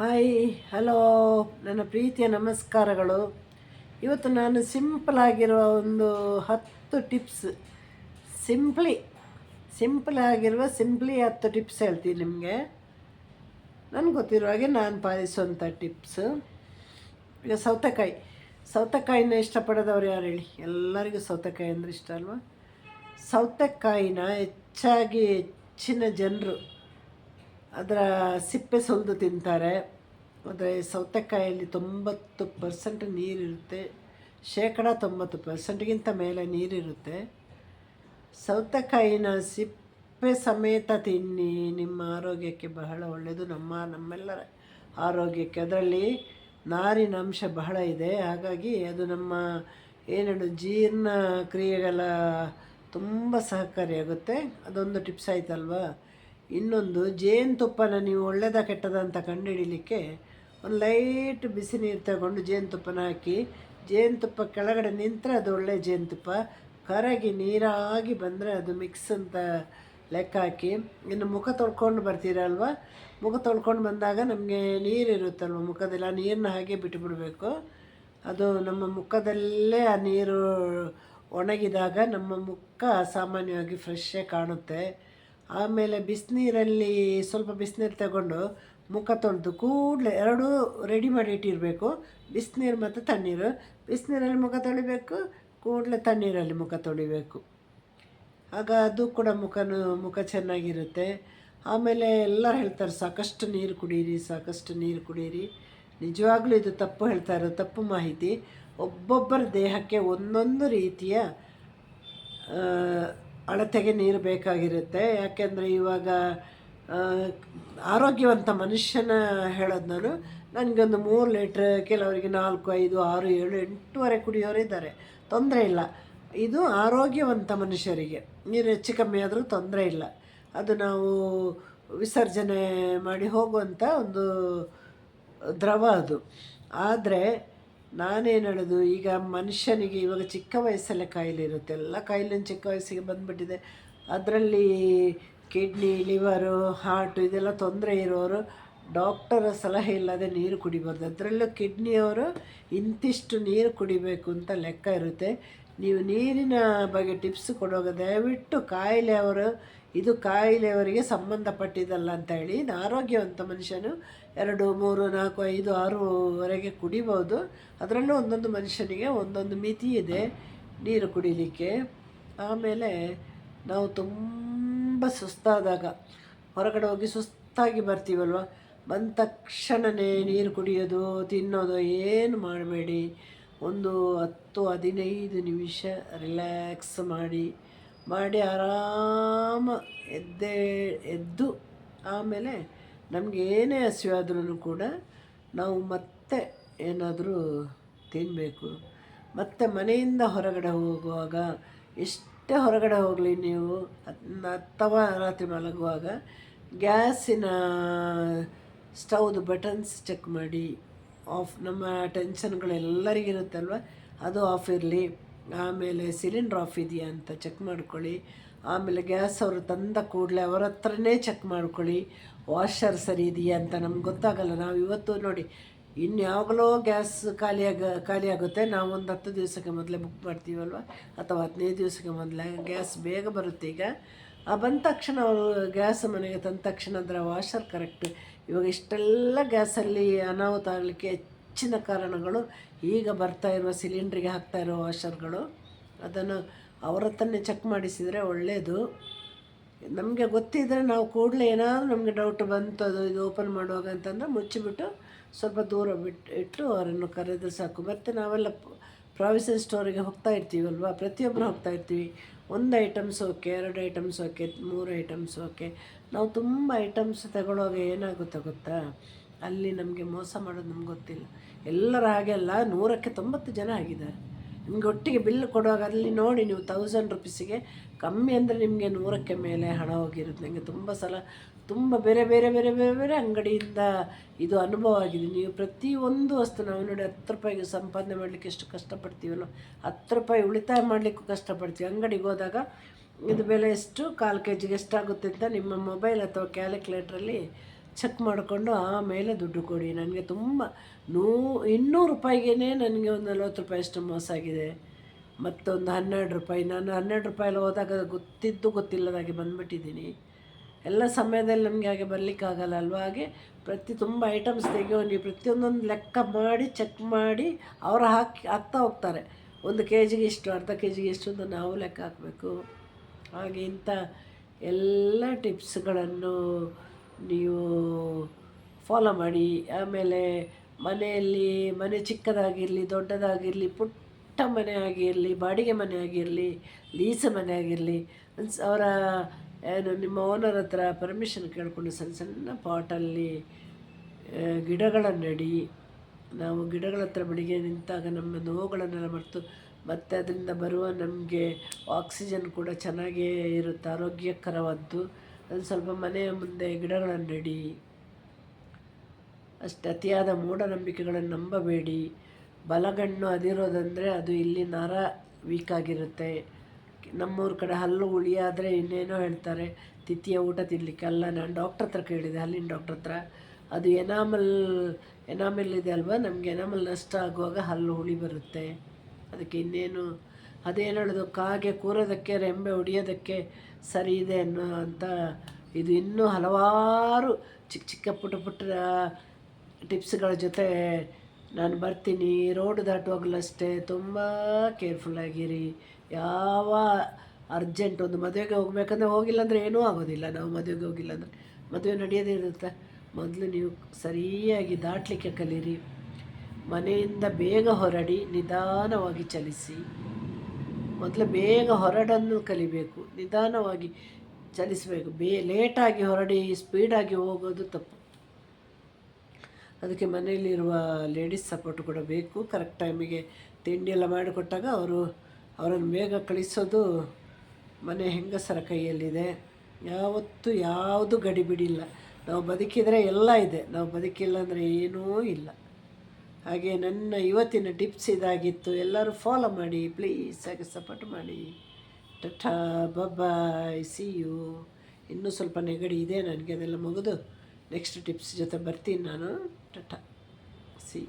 Hi hello ನನ್ನ ಪ್ರೀತಿಯ ನಮಸ್ಕಾರಗಳು. ಇವತ್ತು ನಾನು ಸಿಂಪಲ್ ಆಗಿರುವ ಒಂದು ಹತ್ತು ಟಿಪ್ಸ್ ಸಿಂಪ್ಲಿ ಸಿಂಪಲ್ ಆಗಿರುವ ಸಿಂಪ್ಲಿ ಹತ್ತು ಟಿಪ್ಸ್ ಹೇಳ್ತೀನಿ ನಿಮಗೆ. ನನಗೆ ಗೊತ್ತಿರೋ ಹಾಗೆ ನಾನು ಪಾಲಿಸುವಂಥ ಟಿಪ್ಸ್ ಈಗ ಸೌತೆಕಾಯಿ. ಸೌತೆಕಾಯಿನ ಇಷ್ಟಪಡೋದವ್ರು ಯಾರು ಹೇಳಿ? ಎಲ್ಲರಿಗೂ ಸೌತೆಕಾಯಿ ಅಂದರೆ ಇಷ್ಟ ಅಲ್ವಾ? ಸೌತೆಕಾಯಿನ ಹೆಚ್ಚಾಗಿ ಹೆಚ್ಚಿನ ಜನರು ಅದರ ಸಿಪ್ಪೆ ಸುಲಿದು ತಿಂತಾರೆ. ಆದರೆ ಸೌತೆಕಾಯಲ್ಲಿ ತೊಂಬತ್ತು ಪರ್ಸೆಂಟ್ ನೀರಿರುತ್ತೆ ಶೇಕಡ ತೊಂಬತ್ತು ಪರ್ಸೆಂಟ್ಗಿಂತ ಮೇಲೆ ನೀರಿರುತ್ತೆ ಸೌತೆಕಾಯಿನ ಸಿಪ್ಪೆ ಸಮೇತ ತಿನ್ನಿ, ನಿಮ್ಮ ಆರೋಗ್ಯಕ್ಕೆ ಬಹಳ ಒಳ್ಳೆಯದು ನಮ್ಮ, ನಮ್ಮೆಲ್ಲರ ಆರೋಗ್ಯಕ್ಕೆ. ಅದರಲ್ಲಿ ನಾರಿನ ಅಂಶ ಬಹಳ ಇದೆ. ಹಾಗಾಗಿ ಅದು ನಮ್ಮ ಏನೇಳು ಜೀರ್ಣ ಕ್ರಿಯೆಗಳ ತುಂಬ ಸಹಕಾರಿಯಾಗುತ್ತೆ. ಅದೊಂದು ಟಿಪ್ಸ್ ಆಯ್ತಲ್ವಾ? ಇನ್ನೊಂದು ಜೇನುತುಪ್ಪನ ನೀವು ಒಳ್ಳೆಯದ ಕೆಟ್ಟದಂತ ಕಂಡುಹಿಡಿಲಿಕ್ಕೆ ಒಂದು ಲೈಟ್ ಬಿಸಿ ನೀರು ತಗೊಂಡು ಜೇನುತುಪ್ಪನ ಹಾಕಿ ಜೇನುತುಪ್ಪ ಕೆಳಗಡೆ ನಿಂತರೆ ಅದು ಒಳ್ಳೆ ಜೇನುತುಪ್ಪ ಕರಗಿ ನೀರಾಗಿ ಬಂದರೆ ಅದು ಮಿಕ್ಸ್ ಅಂತ ಲೆಕ್ಕ ಹಾಕಿ. ಇನ್ನು ಮುಖ ತೊಳ್ಕೊಂಡು ಬರ್ತೀರಲ್ವ ಮುಖ ತೊಳ್ಕೊಂಡು ಬಂದಾಗ ನಮಗೆ ನೀರಿರುತ್ತಲ್ವ ಮುಖದಲ್ಲಿ? ಆ ನೀರನ್ನ ಹಾಗೆ ಬಿಟ್ಟುಬಿಡಬೇಕು ಅದು ನಮ್ಮ ಮುಖದಲ್ಲೇ ಆ ನೀರು ಒಣಗಿದಾಗ ನಮ್ಮ ಮುಖ ಸಾಮಾನ್ಯವಾಗಿ ಫ್ರೆಶ್ಶೇ ಕಾಣುತ್ತೆ. ಆಮೇಲೆ ಬಿಸಿನೀರಲ್ಲಿ ಸ್ವಲ್ಪ ಬಿಸಿನೀರು ತಗೊಂಡು ಮುಖ ತೊಳೆದು ಕೂಡಲೇ ಎರಡೂ ರೆಡಿ ಮಾಡಿ ಇಟ್ಟಿರಬೇಕು. ಬಿಸಿನೀರು ಮತ್ತು ತಣ್ಣೀರು. ಬಿಸಿನೀರಲ್ಲಿ ಮುಖ ತೊಳಿಬೇಕು, ಕೂಡಲೇ ತಣ್ಣೀರಲ್ಲಿ ಮುಖ ತೊಳಿಬೇಕು. ಆಗ ಅದು ಕೂಡ ಮುಖನೂ, ಮುಖ ಚೆನ್ನಾಗಿರುತ್ತೆ. ಆಮೇಲೆ ಎಲ್ಲರೂ ಹೇಳ್ತಾರೆ, ಸಾಕಷ್ಟು ನೀರು ಕುಡೀರಿ, ಸಾಕಷ್ಟು ನೀರು ಕುಡೀರಿ. ನಿಜವಾಗ್ಲೂ ಇದು ತಪ್ಪು ಹೇಳ್ತಾ ಇರೋದು, ತಪ್ಪು ಮಾಹಿತಿ. ಒಬ್ಬೊಬ್ಬರ ದೇಹಕ್ಕೆ ಒಂದೊಂದು ರೀತಿಯ ಅಳತೆಗೆ ನೀರು ಬೇಕಾಗಿರುತ್ತೆ. ಯಾಕೆಂದರೆ ಇವಾಗ ಆರೋಗ್ಯವಂತ ಮನುಷ್ಯನ ಹೇಳೋದು ನಾನು ನನಗೊಂದು ಮೂರು ಲೀಟ್ರ್, ಕೆಲವರಿಗೆ ನಾಲ್ಕು, ಐದು, ಆರು, ಏಳು, ಎಂಟೂವರೆ ಕುಡಿಯೋರು ಇದ್ದಾರೆ. ತೊಂದರೆ ಇಲ್ಲ. ಇದು ಆರೋಗ್ಯವಂತ ಮನುಷ್ಯರಿಗೆ. ನೀರು ಹೆಚ್ಚು ಕಮ್ಮಿ ಆದರೂ ತೊಂದರೆ ಇಲ್ಲ. ಅದು ನಾವು ವಿಸರ್ಜನೆ ಮಾಡಿ ಹೋಗುವಂಥ ಒಂದು ದ್ರವ ಅದು. ಆದರೆ ನಾನೇನು ಹೇಳೋದು, ಈಗ ಮನುಷ್ಯನಿಗೆ ಇವಾಗ ಚಿಕ್ಕ ವಯಸ್ಸಲ್ಲೇ ಕಾಯಿಲೆ ಇರುತ್ತೆ. ಎಲ್ಲ ಕಾಯಿಲೆ ಚಿಕ್ಕ ವಯಸ್ಸಿಗೆ ಬಂದುಬಿಟ್ಟಿದೆ. ಅದರಲ್ಲಿ ಕಿಡ್ನಿ, ಲಿವರು, ಹಾರ್ಟು ಇದೆಲ್ಲ ತೊಂದರೆ ಇರೋರು ಡಾಕ್ಟರ ಸಲಹೆ ಇಲ್ಲದೆ ನೀರು ಕುಡಿಬಾರ್ದು. ಅದರಲ್ಲೂ ಕಿಡ್ನಿಯವರು ಇಂತಿಷ್ಟು ನೀರು ಕುಡಿಬೇಕು ಅಂತ ಲೆಕ್ಕ ಇರುತ್ತೆ. ನೀವು ನೀರಿನ ಬಗ್ಗೆ ಟಿಪ್ಸ್ ಕೊಡುವಾಗ ದಯವಿಟ್ಟು ಕಾಯಿಲೆಯವರು ಇದು ಕಾಯಿಲೆಯವರಿಗೆ ಸಂಬಂಧಪಟ್ಟಿದ್ದಲ್ಲ ಅಂತ ಹೇಳಿ. ಆರೋಗ್ಯವಂತ ಮನುಷ್ಯನು ಎರಡು, ಮೂರು, ನಾಲ್ಕು, ಐದು ಆರುವರೆಗೆ ಕುಡಿಬೋದು. ಅದರಲ್ಲೂ ಒಂದೊಂದು ಮನುಷ್ಯನಿಗೆ ಒಂದೊಂದು ಮಿತಿ ಇದೆ ನೀರು ಕುಡಿಲಿಕ್ಕೆ. ಆಮೇಲೆ ನಾವು ತುಂಬ ಸುಸ್ತಾದಾಗ, ಹೊರಗಡೆ ಹೋಗಿ ಸುಸ್ತಾಗಿ ಬರ್ತೀವಲ್ವ? ಬಂದ ತಕ್ಷಣವೇ ನೀರು ಕುಡಿಯೋದು, ತಿನ್ನೋದು ಏನು ಮಾಡಬೇಡಿ. ಒಂದು ಹತ್ತು, ಹದಿನೈದು ನಿಮಿಷ ರಿಲ್ಯಾಕ್ಸ್ ಮಾಡಿ. ಮಾಡಿ ಆರಾಮ ಎದ್ದೇ, ಎದ್ದು ಆಮೇಲೆ ನಮಗೆ ಏನೇ ಹಸಿವಾದ್ರೂ ಕೂಡ ನಾವು ಮತ್ತೆ ಏನಾದರೂ ತಿನ್ನಬೇಕು ಮತ್ತು ಮನೆಯಿಂದ ಹೊರಗಡೆ ಹೋಗುವಾಗ, ಎಷ್ಟೇ ಹೊರಗಡೆ ಹೋಗಲಿ ನೀವು ಅಥವಾ ರಾತ್ರಿ ಮಲಗುವಾಗ ಗ್ಯಾಸಿನ ಸ್ಟವ್ದು ಬಟನ್ಸ್ ಚೆಕ್ ಮಾಡಿ. ಆಫ್, ನಮ್ಮ ಟೆನ್ಷನ್ಗಳೆಲ್ಲರಿಗಿರುತ್ತಲ್ವ? ಅದು ಆಫ್ ಇರಲಿ. ಆಮೇಲೆ ಸಿಲಿಂಡ್ರ್ ಆಫ್ ಇದೆಯಾ ಅಂತ ಚೆಕ್ ಮಾಡ್ಕೊಳ್ಳಿ. ಆಮೇಲೆ ಗ್ಯಾಸ್ ಅವರು ತಂದ ಕೂಡಲೇ ಅವರ ಹತ್ರನೇ ಚೆಕ್ ಮಾಡ್ಕೊಳ್ಳಿ. ವಾಷರ್ ಸರಿ ಇದೆಯಾ ಅಂತ ನಮ್ಗೆ ಗೊತ್ತಾಗಲ್ಲ. ನಾವು ಇವತ್ತು ನೋಡಿ, ಇನ್ಯಾವಾಗಲೋ ಗ್ಯಾಸ್ ಖಾಲಿಯಾಗ ಖಾಲಿಯಾಗುತ್ತೆ ನಾವು ಒಂದು ಹತ್ತು ದಿವಸಕ್ಕೆ ಮೊದಲೇ ಬುಕ್ ಮಾಡ್ತೀವಲ್ವ? ಅಥವಾ ಹದಿನೈದು ದಿವಸಕ್ಕೆ ಮೊದಲೇ ಗ್ಯಾಸ್ ಬೇಗ ಬರುತ್ತೆ ಈಗ. ಆ ಬಂದ ತಕ್ಷಣ ಅವರು ಗ್ಯಾಸ್ ಮನೆಗೆ ತಂದ ತಕ್ಷಣ ಅದರ ವಾಷರ್ ಕರೆಕ್ಟ್. ಇವಾಗ ಇಷ್ಟೆಲ್ಲ ಗ್ಯಾಸಲ್ಲಿ ಅನಾಹುತ ಆಗಲಿಕ್ಕೆ ಹೆಚ್ಚಿನ ಕಾರಣಗಳು ಈಗ ಬರ್ತಾ ಇರುವ ಸಿಲಿಂಡ್ರಿಗೆ ಹಾಕ್ತಾ ಇರೋ ವಾಷರ್ಗಳು, ಅದನ್ನು ಹತ್ರನೇ ಚೆಕ್ ಮಾಡಿಸಿದರೆ ಒಳ್ಳೆಯದು ನಮಗೆ ಗೊತ್ತಿದ್ದರೆ ನಾವು ಕೂಡಲೇ ಏನಾದರೂ ನಮಗೆ ಡೌಟ್ ಬಂತು, ಅದು ಇದು ಓಪನ್ ಮಾಡುವಾಗ ಅಂತಂದರೆ ಮುಚ್ಚಿಬಿಟ್ಟು ಸ್ವಲ್ಪ ದೂರ ಬಿಟ್ಟು ಇಟ್ಟು ಅವರನ್ನು ಕರೆದು ಸಾಕು. ಮತ್ತು ನಾವೆಲ್ಲ ಪ್ರಾವಿಷನ್ ಸ್ಟೋರಿಗೆ ಹೋಗ್ತಾ ಇರ್ತೀವಲ್ವ? ಪ್ರತಿಯೊಬ್ಬರು ಹೋಗ್ತಾ ಇರ್ತೀವಿ. ಒಂದು ಐಟಮ್ಸ್ ಓಕೆ ಎರಡು ಐಟಮ್ಸ್ ಓಕೆ ಮೂರು ಐಟಮ್ಸ್ ಓಕೆ ನಾವು ತುಂಬ ಐಟಮ್ಸ್ ತಗೊಳ್ಳೋವಾಗ ಏನಾಗುತ್ತೆ ಗೊತ್ತಾ? ಅಲ್ಲಿ ನಮಗೆ ಮೋಸ ಮಾಡೋದು ನಮ್ಗೆ ಗೊತ್ತಿಲ್ಲ. ಎಲ್ಲರ ಹಾಗೆ ಅಲ್ಲ, ನೂರಕ್ಕೆ ತೊಂಬತ್ತು ಜನ ಆಗಿದ್ದಾರೆ. ನಿಮ್ಗೆ ಒಟ್ಟಿಗೆ ಬಿಲ್ ಕೊಡುವಾಗ ಅಲ್ಲಿ ನೋಡಿ ನೀವು ತೌಸಂಡ್ ರುಪೀಸಿಗೆ ಕಮ್ಮಿ ಅಂದರೆ ನಿಮಗೆ ನೂರಕ್ಕೆ ಮೇಲೆ ಹಣ ಹೋಗಿರುತ್ತೆ. ನನಗೆ ತುಂಬ ಸಲ ತುಂಬ ಬೇರೆ ಬೇರೆ ಬೇರೆ ಬೇರೆ ಬೇರೆ ಅಂಗಡಿಯಿಂದ ಇದು ಅನುಭವ ಆಗಿದೆ. ನೀವು ಪ್ರತಿಯೊಂದು ವಸ್ತು ನಾವು ನೋಡಿ ಹತ್ತು ರೂಪಾಯಿಗೆ ಸಂಪಾದನೆ ಮಾಡಲಿಕ್ಕೆ ಎಷ್ಟು ಕಷ್ಟಪಡ್ತೀವಲ್ಲ ಹತ್ತು ರೂಪಾಯಿ ಉಳಿತಾಯ ಮಾಡಲಿಕ್ಕೂ ಕಷ್ಟಪಡ್ತೀವಿ. ಅಂಗಡಿಗೆ ಹೋದಾಗ ಇದು ಬೆಲೆ ಎಷ್ಟು, ಕಾಲು ಕೆ ಜಿಗೆ ಎಷ್ಟಾಗುತ್ತೆ ಅಂತ ನಿಮ್ಮ ಮೊಬೈಲ್ ಅಥವಾ ಕ್ಯಾಲ್ಕುಲೇಟ್ರಲ್ಲಿ ಚೆಕ್ ಮಾಡಿಕೊಂಡು ಆಮೇಲೆ ದುಡ್ಡು ಕೊಡಿ. ನನಗೆ ತುಂಬ ನೂ, ಇನ್ನೂರು ರೂಪಾಯಿಗೇ ನನಗೆ ಒಂದು ನಲ್ವತ್ತು ರೂಪಾಯಿ ಅಷ್ಟು ಮೋಸ ಆಗಿದೆ. ಮತ್ತೊಂದು ಹನ್ನೆರಡು ರೂಪಾಯಿ. ನಾನು ಹನ್ನೆರಡು ರೂಪಾಯಲ್ಲಿ ಹೋದಾಗ ಗೊತ್ತಿದ್ದು ಗೊತ್ತಿಲ್ಲದಾಗೆ ಬಂದುಬಿಟ್ಟಿದ್ದೀನಿ. ಎಲ್ಲ ಸಮಯದಲ್ಲಿ ನಮಗೆ ಹಾಗೆ ಬರಲಿಕ್ಕಾಗಲ್ಲ ಅಲ್ವಾ? ಹಾಗೆ ಪ್ರತಿ ತುಂಬ ಐಟಮ್ಸ್ ತೆಗೆಯೋ ನೀವು ಪ್ರತಿಯೊಂದೊಂದು ಲೆಕ್ಕ ಮಾಡಿ ಚೆಕ್ ಮಾಡಿ ಅವರು ಹಾಕಿ, ಹಾಕ್ತಾ ಹೋಗ್ತಾರೆ. ಒಂದು ಕೆ ಜಿಗೆ ಇಷ್ಟು, ಅರ್ಧ ಕೆ ಜಿಗೆ ಇಷ್ಟು ಅಂತ ನಾವು ಲೆಕ್ಕ ಹಾಕಬೇಕು. ಹಾಗೆ ಇಂಥ ಎಲ್ಲ ಟಿಪ್ಸ್ಗಳನ್ನು ನೀವು ಫಾಲೋ ಮಾಡಿ, ಆಮೇಲೆ ಮನೆಯಲ್ಲಿ ಮನೆ ಚಿಕ್ಕದಾಗಿರಲಿ, ದೊಡ್ಡದಾಗಿರಲಿ, ಪುಟ್ಟ ಮನೆ ಆಗಿರಲಿ, ಬಾಡಿಗೆ ಮನೆ ಆಗಿರಲಿ ಲೀಸ ಮನೆ ಆಗಿರಲಿ ಅವರ, ಏನು, ನಿಮ್ಮ ಓನರ್ ಹತ್ರ ಪರ್ಮಿಷನ್ ಕೇಳಿಕೊಂಡು ಸಣ್ಣ ಸಣ್ಣ ಪಾಟಲ್ಲಿ ಗಿಡಗಳನ್ನು ನೆಡಿ ನಾವು ಗಿಡಗಳ ಹತ್ರ ಬೆಳಿಗ್ಗೆ ನಿಂತಾಗ ನಮ್ಮ ನೋವುಗಳನ್ನೆಲ್ಲ ಮರೆತು, ಮತ್ತು ಅದರಿಂದ ಬರುವ ನಮಗೆ ಆಕ್ಸಿಜನ್ ಕೂಡ ಚೆನ್ನಾಗೇ ಇರುತ್ತೆ, ಆರೋಗ್ಯಕರವಾದ್ದು. ಒಂದು ಸ್ವಲ್ಪ ಮನೆಯ ಮುಂದೆ ಗಿಡಗಳನ್ನು ನೆಡಿ. ಅಷ್ಟು ಅತಿಯಾದ ಮೂಢನಂಬಿಕೆಗಳನ್ನು ನಂಬಬೇಡಿ. ಬಲಗಣ್ಣು ಅದಿರೋದಂದರೆ ಅದು ಇಲ್ಲಿ ನರ ವೀಕ್ ಆಗಿರುತ್ತೆ. ನಮ್ಮೂರ ಕಡೆ ಹಲ್ಲು ಉಳಿಯಾದರೆ ಇನ್ನೇನೋ ಹೇಳ್ತಾರೆ, ತಿಥಿಯ ಊಟ ತಿನ್ನಲಿಕ್ಕೆ ಅಲ್ಲ, ನಾನು ಡಾಕ್ಟ್ರ್ ಹತ್ರ ಕೇಳಿದೆ, ಹಲ್ಲಿನ ಡಾಕ್ಟ್ರ್ ಹತ್ರ. ಅದು ಎನಾಮಲ್ ಎನಾಮಲ್ ಇದೆ ಅಲ್ವಾ? ನಮಗೆ ಎನಾಮಲ್ ನಷ್ಟ ಆಗುವಾಗ ಹಲ್ಲು ಹುಳಿ ಬರುತ್ತೆ. ಅದಕ್ಕೆ ಇನ್ನೇನು ಅದೇನು ಹೇಳೋದು, ಕಾಗೆ ಕೂರೋದಕ್ಕೆ, ರೆಂಬೆ ಹೊಡಿಯೋದಕ್ಕೆ ಸರಿ ಇದೆ ಅನ್ನೋ ಅಂತ ಇದು ಇನ್ನೂ ಹಲವಾರು ಚಿಕ್ಕ ಚಿಕ್ಕ ಪುಟ್ಟ ಪುಟ್ಟ ಟಿಪ್ಸ್ಗಳ ಜೊತೆ ನಾನು ಬರ್ತೀನಿ. ರೋಡ್ ದಾಟುವಾಗಲಷ್ಟೇ ತುಂಬ ಕೇರ್ಫುಲ್ಲಾಗಿರಿ ಯಾವ ಅರ್ಜೆಂಟ್ ಒಂದು ಮದುವೆಗೆ ಹೋಗ್ಬೇಕಂದ್ರೆ ಹೋಗಿಲ್ಲ ಅಂದರೆ ಏನೂ ಆಗೋದಿಲ್ಲ. ನಾವು ಮದುವೆಗೆ ಹೋಗಿಲ್ಲ ಅಂದರೆ ಮದುವೆ ನಡೆಯೋದೇ ಇರುತ್ತೆ. ಮೊದಲು ನೀವು ಸರಿಯಾಗಿ ದಾಟಲಿಕ್ಕೆ ಕಲೀರಿ. ಮನೆಯಿಂದ ಬೇಗ ಹೊರಡಿ, ನಿಧಾನವಾಗಿ ಚಲಿಸಿ. ಮೊದಲು ಬೇಗ ಹೊರಡನ್ನು ಕಲಿಬೇಕು, ನಿಧಾನವಾಗಿ ಚಲಿಸಬೇಕು. ಬೇ, ಲೇಟಾಗಿ ಹೊರಡಿ, ಸ್ಪೀಡಾಗಿ ಹೋಗೋದು ತಪ್ಪು. ಅದಕ್ಕೆ ಮನೆಯಲ್ಲಿರುವ ಲೇಡೀಸ್ ಸಪೋರ್ಟ್ ಕೂಡ ಬೇಕು. ಕರೆಕ್ಟ್ ಟೈಮಿಗೆ ತಿಂಡಿ ಎಲ್ಲ ಮಾಡಿಕೊಟ್ಟಾಗ ಅವರು, ಅವರನ್ನು ಬೇಗ ಕಳಿಸೋದು ಮನೆ ಹೆಂಗಸರ ಕೈಯಲ್ಲಿದೆ. ಯಾವತ್ತೂ ಯಾವುದು ಗಡಿಬಿಡಿಲ್ಲ. ನಾವು ಬದುಕಿದರೆ ಎಲ್ಲ ಇದೆ. ನಾವು ಬದುಕಿಲ್ಲ ಅಂದರೆ ಏನೂ ಇಲ್ಲ. ಹಾಗೆ ನನ್ನ ಇವತ್ತಿನ ಟಿಪ್ಸ್ ಇದಾಗಿತ್ತು. ಎಲ್ಲರೂ ಫಾಲೋ ಮಾಡಿ ಪ್ಲೀಸ್ ಹಾಗೆ ಸಪೋರ್ಟ್ ಮಾಡಿ. ಟಟಾ ಬಬ್ಬಾಯ್ ಸಿ ಯು ಇನ್ನೂ ಸ್ವಲ್ಪ ನೆಗಡಿ ಇದೆ, ನನಗೆ ಅದೆಲ್ಲ ಮುಗಿದು ನೆಕ್ಸ್ಟ್ ಟಿಪ್ಸ್ ಜೊತೆ ಬರ್ತೀನಿ ನಾನು. Ta-ta C